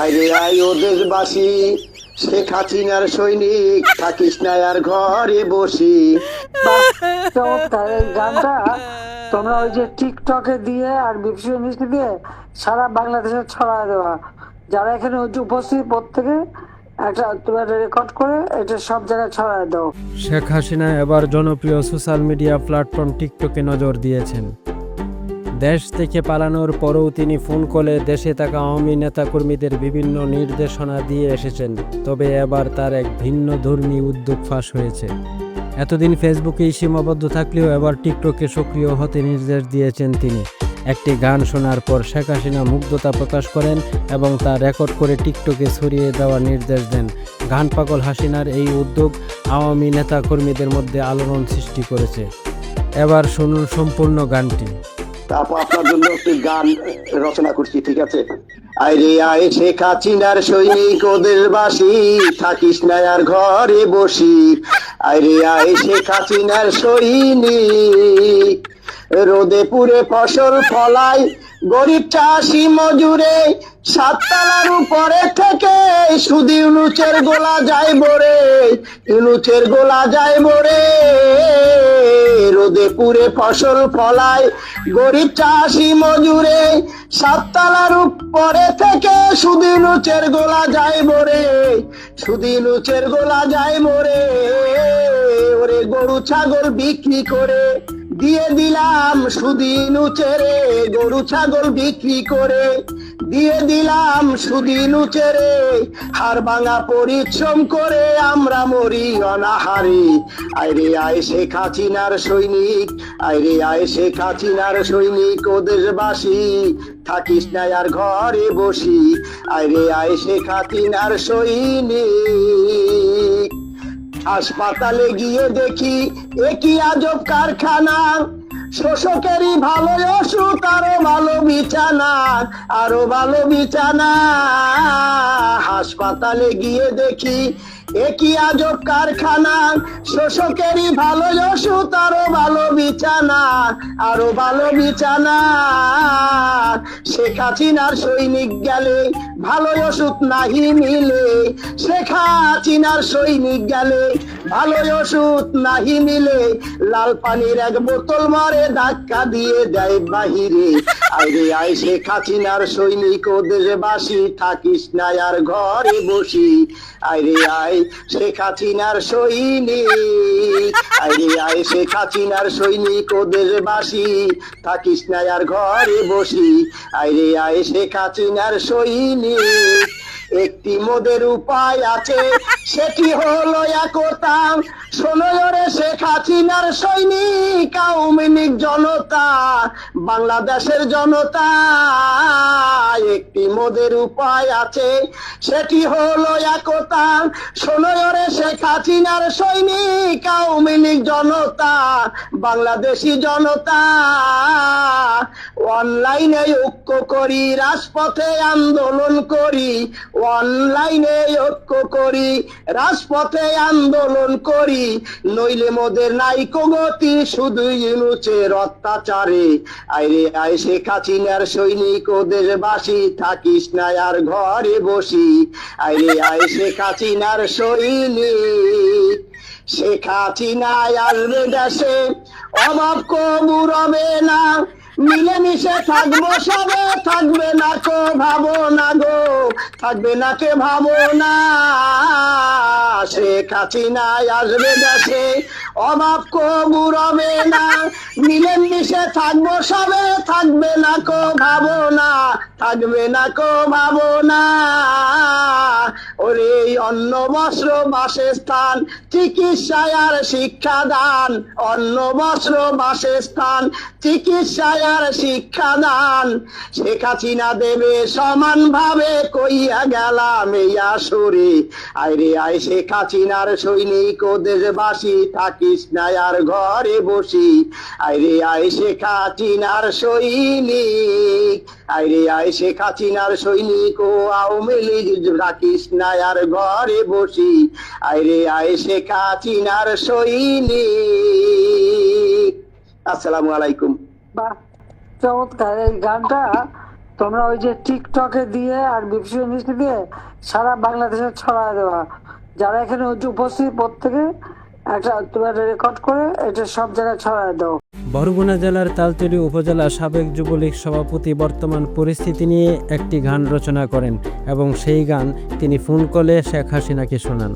আরে I O দেশবাসী শেখ হাসিনার সৈনিক থাকিস না আর ঘরে বসি। চমৎকার। এই গানটা তোমরা ওই যে টিকটকে দিয়ে আর বিপসি মিষ্টি দিয়ে সারা বাংলাদেশে ছড়ায় দেওয়া। যারা এখানে উপস্থিত প্রত্যেকে একটা তোমরা রেকর্ড করে এটা সব জায়গায় ছড়ায় দাও। শেখ হাসিনা এবার জনপ্রিয় সোশ্যাল মিডিয়া প্ল্যাটফর্ম টিকটকে নজর দিয়েছেন। দেশ থেকে পালানোর পরেও তিনি ফোন কলে দেশে থাকা আওয়ামী নেতাকর্মীদের বিভিন্ন নির্দেশনা দিয়ে এসেছেন, তবে এবার তার এক ভিন্ন ধর্মী উদ্যোগ ফাঁস হয়েছে। এতদিন ফেসবুকেই সীমাবদ্ধ থাকলেও এবার টিকটকে সক্রিয় হতে নির্দেশ দিয়েছেন তিনি। একটি গান শোনার পর শেখ হাসিনা মুগ্ধতা প্রকাশ করেন এবং তা রেকর্ড করে টিকটকে ছড়িয়ে দেওয়ার নির্দেশ দেন। গান পাগল হাসিনার এই উদ্যোগ আওয়ামী নেতাকর্মীদের মধ্যে আলোড়ন সৃষ্টি করেছে। এবার শুনুন সম্পূর্ণ গানটি। তারপর আপনার জন্য একটি গান রচনা করছি, ঠিক আছে? আয় সৈনিক ওদের বাসি, থাকিস না আর ঘরে বসি। আয় সৈনিক, রোদে পুরে ফসল ফলাই গরিব চাষি মজুরে, সাততলার উপরে থেকে শুধু ইউনুচের গোলা যায় বরে ইউনুচের গোলা যায় বরে রোদে পুরে ফসল ফলায়। গরিব চাষি মজুরে সাততলার উপরে থেকে শুধু লুচের গোলা যায় বরে শুধু লুচের গোলা যায় মরে ওরে গরু, ছাগল বিক্রি করে দিয়ে দিলাম সুদিন উচেরে। গরু, ছাগল বিক্রি করে দিয়ে দিলাম সুদিন উচেরে, হার ভাঙা পরিশ্রম করে আমরা মরি অনাহারে। আইরে আয় শেখ হাসিনার সৈনিক, আইরে আয় শেখ হাসিনার সৈনিক ও দেশবাসী, থাকিস না আর ঘরে বসি। আইরে আয় শেখ হাসিনার সৈনিক। হাসপাতালে গিয়ে দেখি একই আজব কারখানা। শোষকেরই ভালো অসুখ, আরও ভালো বিছানা, আরও ভালো বিছানা। হাসপাতালে গিয়ে দেখি, একই আজব কারখানা। শোষকেরই ভালো ওষুধ আরও ভালো বিছানা আরও ভালো বিছানা। সৈনিক গেলে ভালো ওষুধ নাহি মিলে। শেখ হাসিনার সৈনিক গেলে ভালো ওষুধ নাহি মিলে। লাল পানির এক বোতল মারে ধাক্কা দিয়ে দেয় বাহিরে। আইরে আই শেখ হাসিনার সৈনিক ও দেশবাসী থাকিস না আর ঘরে বসি। আইরে আই শেখ হাসিনার সৈনিক, আইরে আই শেখ হাসিনার সৈনিক ও দেশবাসী থাকিস না আর ঘরে বসি। আইরে আই শেখ হাসিনার সৈনিক একটি মোদের উপায় আছে, সেটি হলো একতা শোনো রে শেখ হাসিনার সৈনিক, আওয়ামী জনতা, বাংলাদেশের জনতা। একটি মোদের উপায় আছে, সেটি হলো একতা রে শেখ হাসিনার সৈনিক, আওয়ামী জনতা, বাংলাদেশি জনতা। অনলাইনে ঐক্য করি, রাজপথে আন্দোলন করি অনলাইনে ঐক্য করি, রাজপথে আন্দোলন করি। নইলে মোদের নাইকো গতি শুধু অত্যাচারে আইরে আই শেখ হাসিনার সৈনিক ও দেশবাসী, থাকিস না আর ঘরে বসি। আইরে আই শেখ হাসিনার সৈনিক, শেখ হাসিনা আসবে দেশে। অভাব না, মিলেমিশে থাকব সবে, থাকবে না কো ভাবো না গো। থাকবে না কে ভাবো না শেখ নাই আসবে দেশে, অভাব কবুর হবে না। মিলেমিশে থাকব সবে, থাকবে না কো ভাবো না থাকবে না কো ভাবো না ওরে অন্ন বস্ত্র বাসস্থান চিকিৎসায় আর শিক্ষাদান। অন্ন বস্ত্র বাসস্থান চিকিৎসায় আর শিক্ষাদান। শেখ হাসিনা দেবে সমান ভাবে কইয়া গেলাম এই আসরে। আইরে আই শেখ হাসিনার সৈনিক, ও দেশবাসী, থাকিস না আর ঘরে বসি। আইরে আই শেখ হাসিনার সৈনিক, আইরে আই শেখ হাসিনার সৈনিক ও আওয়ামী লীগ রাখিস না আর ঘরে বসি। আইরে আই শেখ সৈনিক। আসসালামু আলাইকুম। বাহ, চমৎকার। এই গানটা তোমরা ওই যে টিকটকে দিয়ে আর নিউজে দিয়ে সারা বাংলাদেশে ছড়ায় দেওয়া। যারা এখানে উপস্থিত, প্রত্যেকে বরগুনা জেলার তালতলি উপজেলা সাবেক যুবলীগ সভাপতি বর্তমান পরিস্থিতি নিয়ে একটি গান রচনা করেন এবং সেই গান তিনি ফোন কলে শেখ হাসিনাকে শোনান।